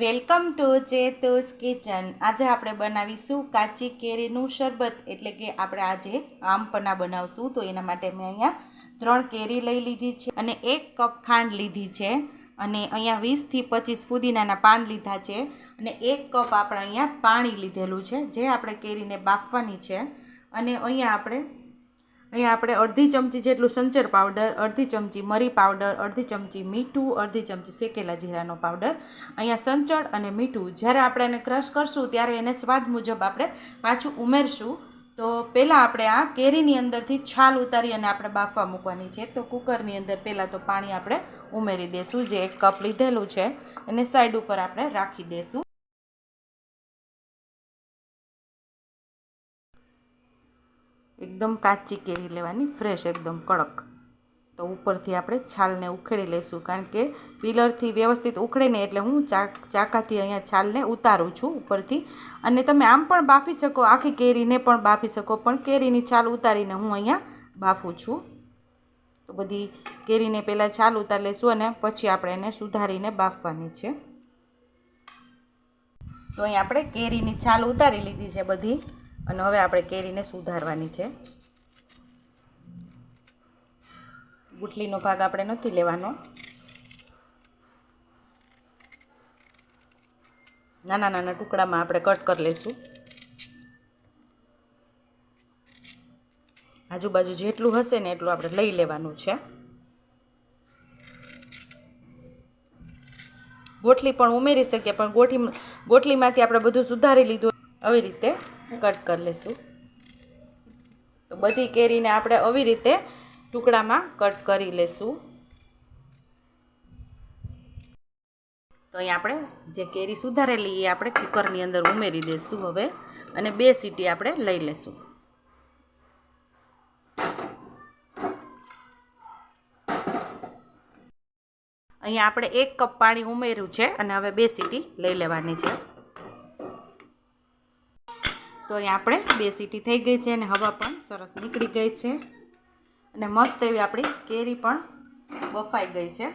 Welcome to ચેતુસ kitchen. આજે આપણે બનાવીશું કાચી કેરીનું શરબત. એટલે કે આપણે આજે આમ પના બનાવશું. તો એના માટે મેં અહીંયા ત્રણ કેરી લઈ લીધી છે અને એક કપ ખાંડ લીધી છે. અને અહીંયા વીસથી પચીસ ફુદીનાના પાન લીધા છે. અને એક કપ આપણે અહીંયા પાણી લીધેલું છે, જે આપણે કેરીને બાફવાની છે. અને અહીંયા આપણે અહીંયા આપણે અડધી ચમચી જેટલું સંચર પાવડર, અડધી ચમચી મરી પાવડર, અડધી ચમચી મીઠું, અડધી ચમચી શેકેલા જીરાનો પાવડર. અહીંયા સંચળ અને મીઠું જ્યારે આપણે એને ક્રશ કરશું ત્યારે એને સ્વાદ મુજબ આપણે પાછું ઉમેરશું. તો પહેલાં આપણે આ કેરીની અંદરથી છાલ ઉતારી અને આપણે બાફવા મૂકવાની છે. તો કુકરની અંદર પહેલાં તો પાણી આપણે ઉમેરી દઈશું જે એક કપ લીધેલું છે. એને સાઈડ ઉપર આપણે રાખી દઈશું એકદમ કાચી કેરી લેવાની ફ્રેશ એકદમ કડક. તો ઉપરથી આપણે છાલને ઉખેડી લઈશું, કારણ કે પિલરથી વ્યવસ્થિત ઉખડે ને એટલે હું ચાક ચાકાથી અહીંયા છાલને ઉતારું છું ઉપરથી. અને તમે આમ પણ બાફી શકો, આખી કેરીને પણ બાફી શકો, પણ કેરીની છાલ ઉતારીને હું અહીંયા બાફું છું. તો બધી કેરીને પહેલાં છાલ ઉતારી લઈશું અને પછી આપણે એને સુધારીને બાફવાની છે. તો અહીં આપણે કેરીની છાલ ઉતારી લીધી છે બધી. અને હવે આપણે કેરીને સુધારવાની છે. ગુટલીનો ભાગ આપણે નથી લેવાનો. નાના નાના ટુકડામાં આપણે કટ કરી લઈશું. આજુબાજુ જેટલું હશે ને એટલું આપણે લઈ લેવાનું છે. ગોટલી પણ ઉમેરી શકીએ, પણ ગોઠી ગોટલીમાંથી આપણે બધું સુધારી લીધું. આવી રીતે કટ કરી લઈશું તો બધી કેરીને આપણે આવી રીતે ટુકડામાં કટ કરી લઈશું તો અહીં આપણે જે કેરી સુધારેલી એ આપણે કુકરની અંદર ઉમેરી દઈશું હવે અને બે સીટી આપણે લઈ લઈશું અહીંયા આપણે એક કપ પાણી ઉમેર્યું છે અને હવે બે સીટી લઈ લેવાની છે. તો અહીંયા આપણે બે સીટી થઈ ગઈ છે અને હવા પણ સરસ નીકળી ગઈ છે. અને મસ્ત એવી આપણી કેરી પણ બફાઈ ગઈ છે.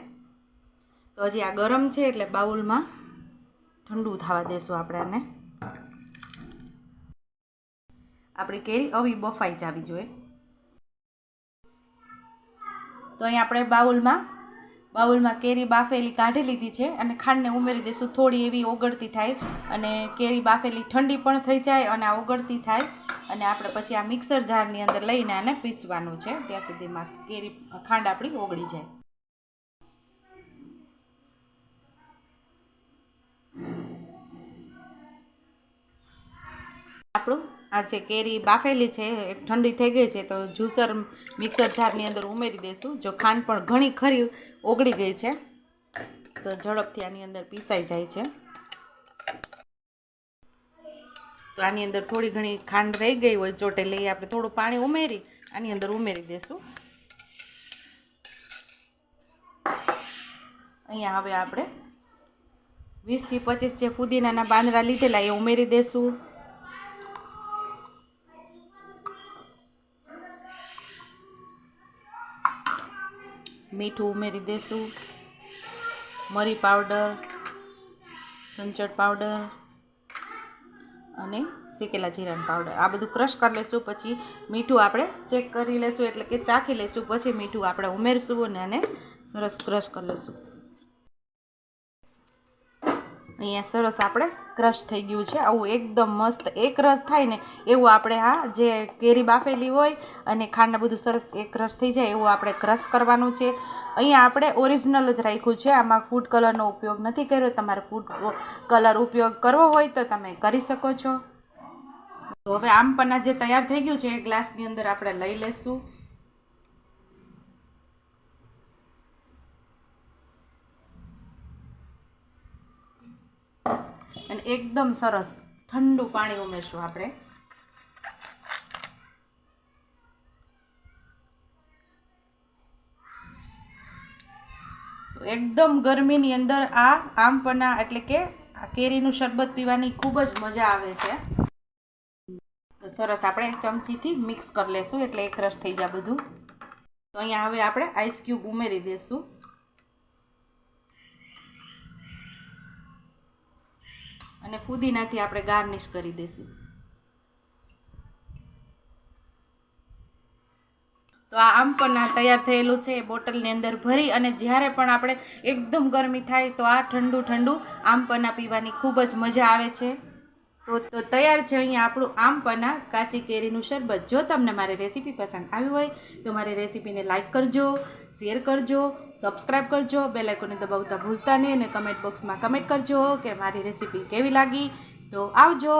તો હજી આ ગરમ છે એટલે બાઉલમાં ઠંડુ થવા દેશું આપણે આને. આપણી કેરી આવી બફાઈ જવી જોઈએ. તો અહીં આપણે બાઉલમાં બાઉલમાં કેરી બાફેલી કાઢી લીધી છે અને ખાંડને ઉમેરી દઈશું. થોડી એવી ઓગળતી થાય અને કેરી બાફેલી ઠંડી પણ થઈ જાય અને આ ઓગળતી થાય અને આપણે પછી આ મિક્સર જારની અંદર લઈને આને પીસવાનું છે. ત્યાં સુધીમાં કેરી ખાંડ આપણી ઓગળી જાય. આપણું આ જે કેરી બાફેલી છે ઠંડી થઈ ગઈ છે, તો જ્યુસર મિક્સર જારની અંદર ઉમેરી દઈશું જો ખાંડ પણ ઘણી ખરી ઓગળી ગઈ છે, તો ઝડપથી આની અંદર પીસાઈ જાય છે. તો આની અંદર થોડી ઘણી ખાંડ રહી ગઈ હોય ચોટે લઈ આપણે થોડું પાણી ઉમેરી, આની અંદર ઉમેરી દઈશું અહીંયા હવે આપણે વીસથી પચીસ જે ફુદીનાના બાંદરા લીધેલા, એ ઉમેરી દઈશું મીઠું ઉમેરી દઈશું મરી પાવડર, સંચટ પાવડર અને શેકેલા જીરાનો પાવડર. આ બધું ક્રશ કરી લઈશું પછી મીઠું આપણે ચેક કરી લઈશું એટલે કે ચાખી લઈશું પછી મીઠું આપણે ઉમેરશું અને આને સરસ ક્રશ કરી લઈશું અહીંયા સરસ આપણે ક્રશ થઈ ગયું છે. આવું એકદમ મસ્ત એક રસ થાય ને એવું આપણે આ જે કેરી બાફેલી હોય અને ખાંડને બધું સરસ એક રસ થઈ જાય એવું આપણે ક્રશ કરવાનું છે. અહીંયા આપણે ઓરિજિનલ જ રાખ્યું છે. આમાં ફૂડ કલરનો ઉપયોગ નથી કર્યો. તમારે ફૂડ કલર ઉપયોગ કરવો હોય તો તમે કરી શકો છો. તો હવે આમ પણ જે તૈયાર થઈ ગયું છે એ ગ્લાસની અંદર આપણે લઈ લઈશું અને એકદમ સરસ ઠંડુ પાણી ઉમેરશું આપણે. એકદમ ગરમીની અંદર આ આમપના એટલે કે આ કેરીનું શરબત પીવાની ખૂબ જ મજા આવે છે. તો સરસ આપણે ચમચીથી મિક્સ કરી લેશું એટલે એક રસ થઈ જાય બધું. તો અહીંયા હવે આપણે આઈસ ક્યુબ ઉમેરી દઈશું અને ફુદીનાથી આપણે ગાર્નિશ કરી દઈશું. તો આ આમ પણ આ તૈયાર થયેલું છે, એ બોટલની અંદર ભરી અને જ્યારે પણ આપણે એકદમ ગરમી થાય તો આ ઠંડુ ઠંડુ આમ પણ પીવાની ખૂબ જ મજા આવે છે. તો તો તૈયાર છે અહીંયા આપણું આમ પન્ના કાચી કેરીનું શરબત. જો તમને મારી રેસીપી પસંદ આવી હોય, તો મારી રેસીપીને લાઇક કરજો, શેર કરજો સબસ્ક્રાઈબ કરજો બેલાઇકોને દબાવતા ભૂલતા નહીં અને કમેન્ટ બોક્સમાં કમેન્ટ કરજો કે મારી રેસીપી કેવી લાગી. તો આવજો.